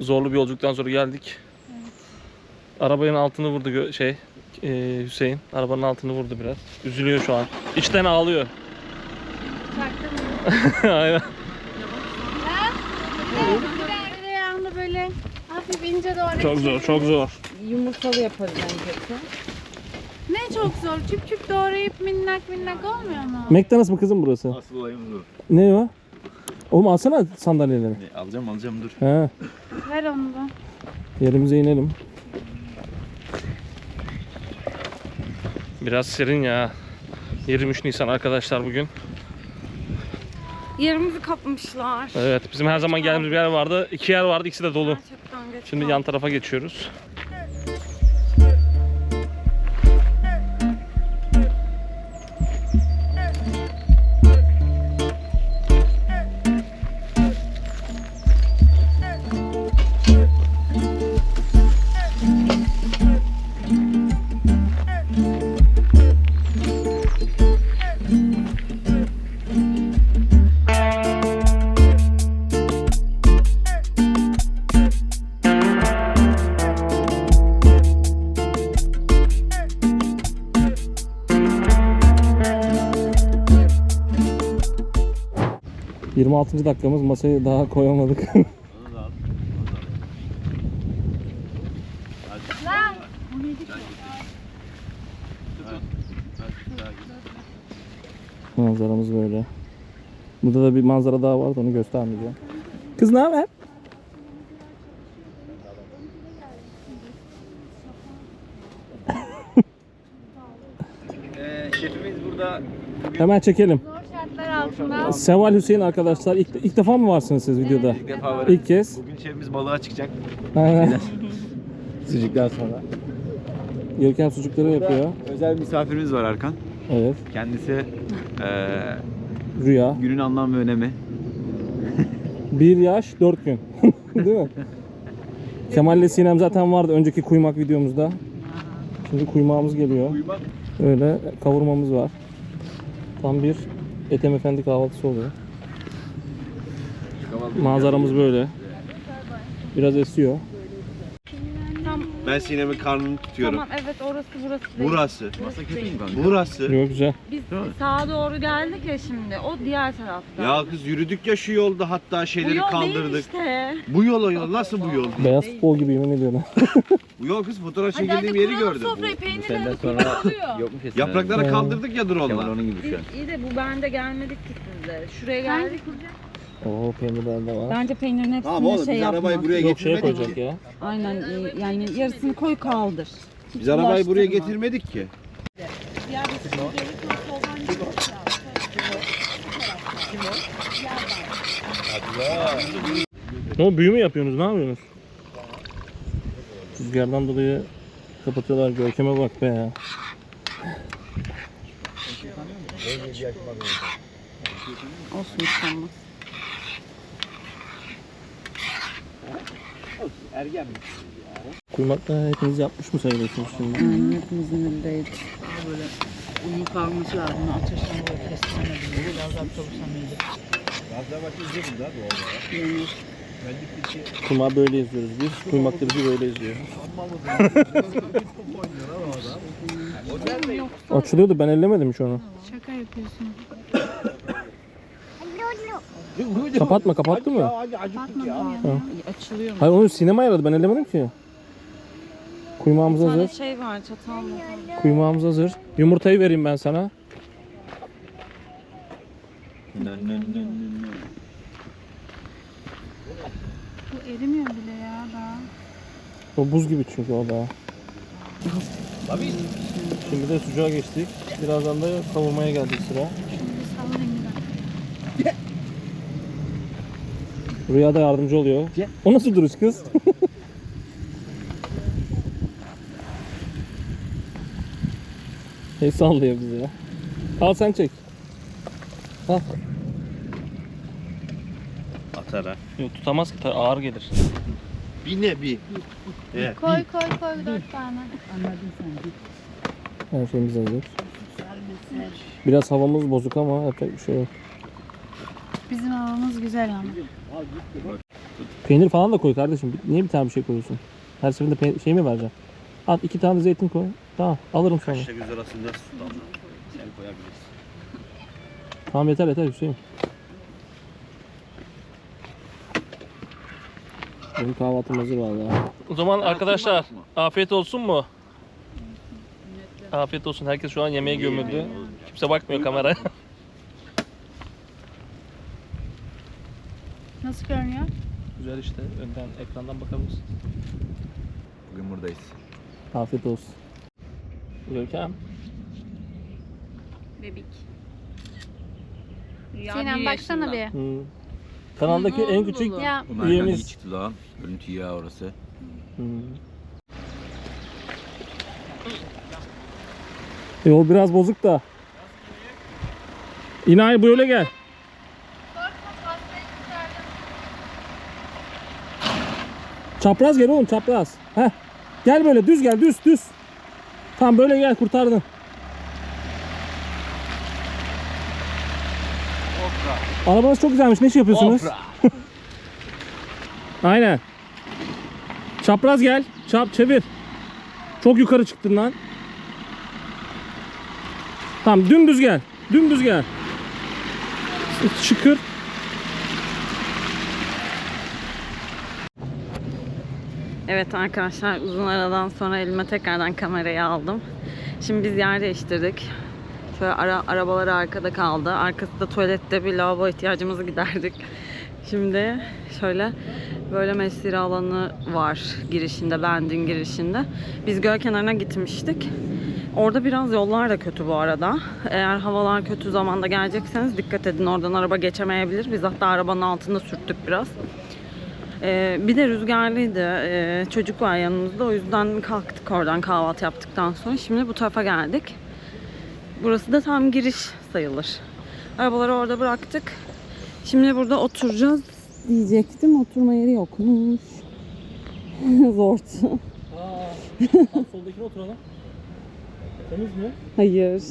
Zorlu bir yolculuktan sonra geldik. Arabanın altını vurdu şey e, Hüseyin. Arabanın altını vurdu biraz. Üzülüyor şu an. İçten ağlıyor. Aynen. Tereyağında böyle hafif ince doğru. Çok zor, çok zor. Yumurtalı yaparız en kötü. Ne çok zor. Küp küp doğrayıp minnak minnak olmuyor mu? McDonald's mı kızım burası? Asıl olayım bu. Ne o? Oğlum alsana sandalyeleri. Ne, alacağım alacağım dur. He. Ver onu da. Yerimize inelim. Biraz serin ya. 23 Nisan arkadaşlar bugün. Yerimizi kapmışlar. Evet bizim her zaman geldiğimiz bir yer vardı. İki yer vardı ikisi de dolu. Gerçekten Şimdi yan tarafa geçiyoruz. 26. dakikamız masayı daha koyamadık. Onu da al. Manzaramız böyle. Burada da bir manzara daha vardı onu göstermeyeceğim. Kız ne haber? Ee, şefimiz burada Hemen çekelim. Seval Hüseyin arkadaşlar ilk, ilk defa mı varsınız siz videoda? ilk defa var. İlk kez. Bugün şefimiz balığa çıkacak. Aynen. Sucuktan sonra. Görkem sucukları yapıyor. Özel misafirimiz var Arkan. Evet. Kendisi eee Rüya. günün anlam ve önemi. Bir yaş dört gün. Değil mi? Kemal'le Sinem zaten vardı önceki kuymak videomuzda. Şimdi kuymağımız geliyor. Uyumak. Öyle kavurmamız var. Tam bir Ethem Efendi kahvaltısı oluyor. Manzaramız böyle. Biraz esiyor. Ben Sinem'in karnını tutuyorum. Tamam evet orası burası değil. Burası. Masa kötü mü kanka? Burası. Yok güzel. Biz sağa doğru geldik ya şimdi. O diğer tarafta. Ya kız yürüdük ya şu yolda hatta bu şeyleri yol değil kaldırdık. işte. Bu yol yol nasıl bu yol? Beyaz futbol gibi yemin ediyorum. Bu yol kız fotoğraf Hadi çekildiğim hadi yeri kuralım gördüm. sofrayı peynirle Senden de sonra oluyor. yok mu kesin? Yaprakları He. kaldırdık ya Kemal drone'la. onun gibi şu an. İyi de bu bende gelmedik ki sizde. Şuraya geldik. Oo peynirler de var. Bence peynirin hepsini Tamam oğlum şey biz yapma. arabayı buraya Yok şeye getirmedik koyacak ki. ya. Aynen e, yani yarısını koy kaldır. Hiç Biz arabayı buraya bulaştırma. getirmedik ki. Ne o büyü mü yapıyorsunuz? Ne yapıyorsunuz? Rüzgardan dolayı kapatıyorlar. Görkeme bak be ya. Olsun hiç olmaz. Kuymakta hepiniz yapmış mı sayılıyorsunuz şimdi? Aynen hepimizin elindeydi. Uyum kalması lazım. Ateşten böyle kestane gibi. Biraz daha çalışsam iyidir. Kuymağı böyle yazıyoruz biz. Kuymak da bizi böyle yazıyor. Açılıyordu ben ellemedim hiç onu. Şaka yapıyorsun. Kapatma kapattı mı? Batmadım ya. Açılıyor mu? Hayır onu sinema ayarladı ben ellemedim ki. Kuymağımız Bir tane hazır. şey var çatal mı? Kuymağımız hazır. Yumurtayı vereyim ben sana. Bu erimiyor bile ya daha. O buz gibi çünkü o da. Şimdi de sucuğa geçtik. Birazdan da kavurmaya geldik sıra. Şimdi bir dakika. Rüya da yardımcı oluyor. O nasıl duruş kız? El sallıyor bize ya. Al sen çek. Al. Atar ha. Yok tutamaz ki ağır gelir. Bir nevi. Evet. Koy koy koy dört tane. Anladın sen. Bir Her şeyimiz hazır. Biraz havamız bozuk ama yapacak bir şey yok. Bizim havamız güzel ama. Peynir falan da koy kardeşim. Niye bir tane bir şey koyuyorsun? Her seferinde peynir, şey mi vereceksin? At iki tane zeytin koy. Tamam alırım sonra. İşte göz arasında su damla. Sen koyabilirsin. Tamam yeter yeter Hüseyin. Benim kahvaltım hazır vallahi. O zaman arkadaşlar afiyet olsun mu? Afiyet olsun. Herkes şu an yemeğe gömüldü. Kimse bakmıyor kameraya. Nasıl görünüyor? Güzel işte. Önden ekrandan bakabilirsin. Bugün buradayız. Afiyet olsun. Görkem. Bebek. Sinem baksana bir. Hmm. Kanaldaki en küçük Ya iyi Üyemiz. çıktı lan. Görüntü ya orası. Hmm. Yol biraz bozuk da. İnay böyle gel. Çapraz gel oğlum çapraz. Heh. Gel böyle düz gel düz düz. Tamam böyle gel kurtardın. Arabanız çok güzelmiş. Ne iş yapıyorsunuz? Aynen. Çapraz gel. Çap çevir. Çok yukarı çıktın lan. Tamam dümdüz gel. Dümdüz gel. Şıkır. Evet arkadaşlar uzun aradan sonra elime tekrardan kamerayı aldım. Şimdi biz yer değiştirdik. Şöyle ara, arabalar arkada kaldı. Arkasında tuvalette bir lavabo ihtiyacımızı giderdik. Şimdi şöyle böyle mesire alanı var girişinde, bendin girişinde. Biz göl kenarına gitmiştik. Orada biraz yollar da kötü bu arada. Eğer havalar kötü zamanda gelecekseniz dikkat edin. Oradan araba geçemeyebilir. Biz hatta arabanın altında sürttük biraz. Ee, bir de rüzgarlıydı. Ee, çocuk var yanımızda. O yüzden kalktık oradan kahvaltı yaptıktan sonra. Şimdi bu tarafa geldik. Burası da tam giriş sayılır. Arabaları orada bıraktık. Şimdi burada oturacağız diyecektim. Oturma yeri yokmuş. Zor. Soldakine oturalım. Temiz mi? Hayır.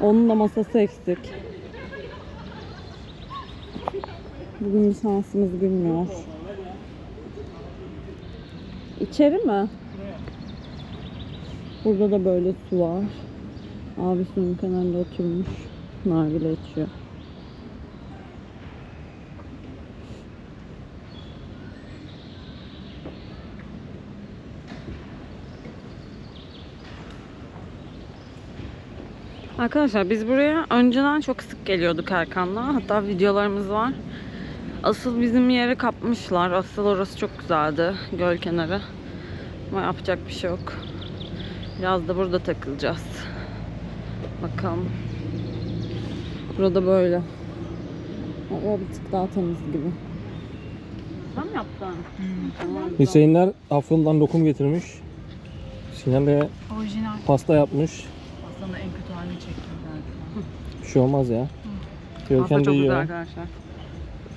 Onun da masası eksik. Bugün bir şansımız gülmüyor. İçeri mi? Burada da böyle su var. Abi suyun kenarında oturmuş. Nargile içiyor. Arkadaşlar biz buraya önceden çok sık geliyorduk Erkan'la. Hatta videolarımız var. Asıl bizim yeri kapmışlar. Asıl orası çok güzeldi. Göl kenarı. Ama yapacak bir şey yok. Biraz da burada takılacağız. Bakalım. Burada böyle. Hava bir tık daha temiz gibi. Sen mi yaptın? Hüseyinler Afyon'dan lokum getirmiş. Sinem de orijinal. pasta yapmış. aslında en kötü halini çektim. Bir şey olmaz ya. Pasta Görkem de çok güzel yiyor. arkadaşlar.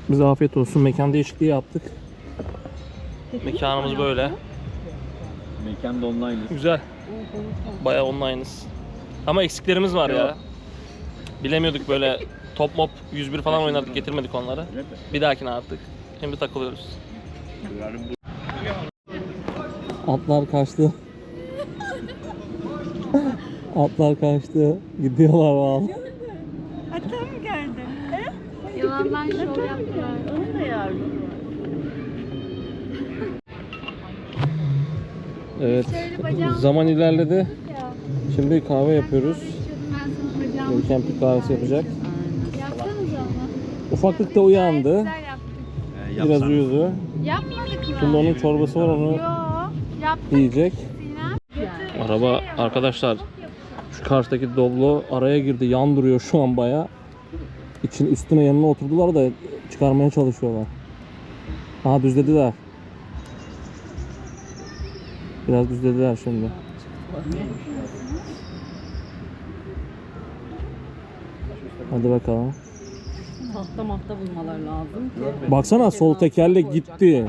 Biz afiyet olsun. Mekan değişikliği yaptık. Mekanımız böyle. Mekan da online. Güzel. Bayağı online'ız. Ama eksiklerimiz var ya. Bilemiyorduk böyle top mop 101 falan oynardık getirmedik onları. Bir dahakine artık. Şimdi takılıyoruz. Atlar kaçtı. Atlar kaçtı. Gidiyorlar vallahi. Yılandan şov yaptılar. Evet. Şöyle bacağım Zaman ilerledi. Şimdi kahve yapıyoruz. Görkem Türk kahvesi yapacak. Ufaklık da uyandı. Güzel yaptık. Biraz uyudu. Yapmadık mı? Şimdi onun çorbası var onu yiyecek. Araba arkadaşlar şu karşıdaki Doblo araya girdi. Yan duruyor şu an baya. İçin üstüne yanına oturdular da çıkarmaya çalışıyorlar. Aha düzlediler. Biraz düzlediler şimdi. Hadi bakalım. Tahta mahta bulmaları lazım. Baksana sol tekerlek gitti.